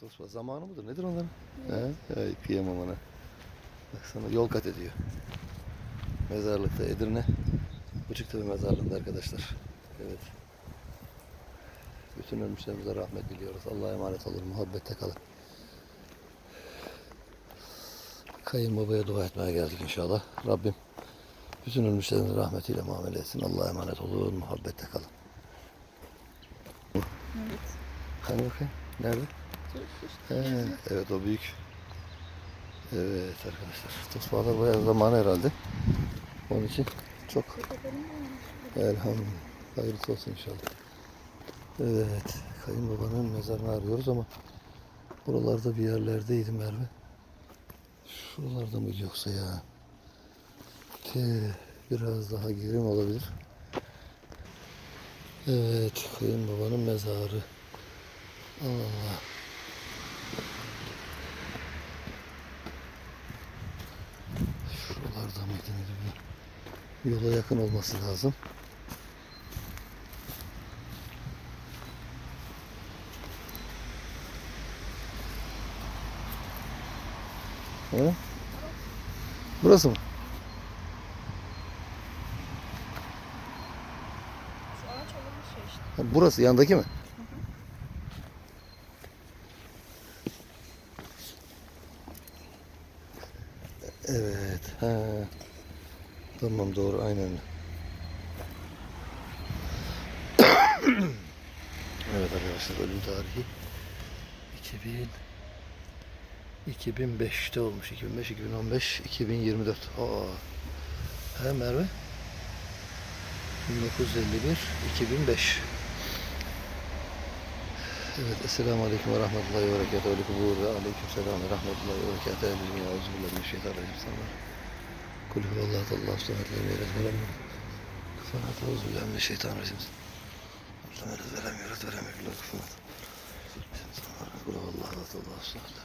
Tosba zamanı mıdır? Nedir onların? He? Ay, kıyamam ona. Baksana yol kat ediyor. Mezarlıkta Edirne. Bıçıktepe mezarlığında arkadaşlar. Evet. Bütün ölmüşlerimize rahmet diliyoruz. Allah'a emanet olun. Muhabbette kalın. Kayınbabaya dua etmeye geldik inşallah. Rabbim bütün ölmüşlerin rahmetiyle muamele etsin. Allah'a emanet olun. Muhabbette kalın. Evet. Hani bakayım. Nerede? He, evet o büyük. Evet arkadaşlar. Tosbağalar bayağı zamanı herhalde. Onun için çok elhamdülillah. Hayırlısı olsun inşallah. Evet. Kayınbabanın mezarını arıyoruz ama buralarda bir yerlerdeydi Merve. Şuralarda mıydı yoksa ya? Tüh, biraz daha girin olabilir. Evet, kayınbabanın mezarı. Allah Allah. Yola yakın olması lazım. He? Burası mı? Ha, burası yandaki mi? Evet. Ha. Tamam doğru aynen. evet arkadaşlar ölüm tarihi 2000 2005'te olmuş. 2005, 2015, 2024. Aa. He Merve? 1951, 2005. Evet, Esselamu Aleyküm ve Rahmetullahi ve Berekatuhu. Aleyküm ve Selam ve Rahmetullahi ve Berekatuhu. Emin ya, Euzubillahimineşşeytanirracim. Sana. Kul huvallahu tallahu samet lem yelid ve lem yulad. Kufuven ahad. Euzubillahimineşşeytanirracim. Lem yelid ve lem yulad ve lehu kufuven ahad. Kul huvallahu tallahu samet.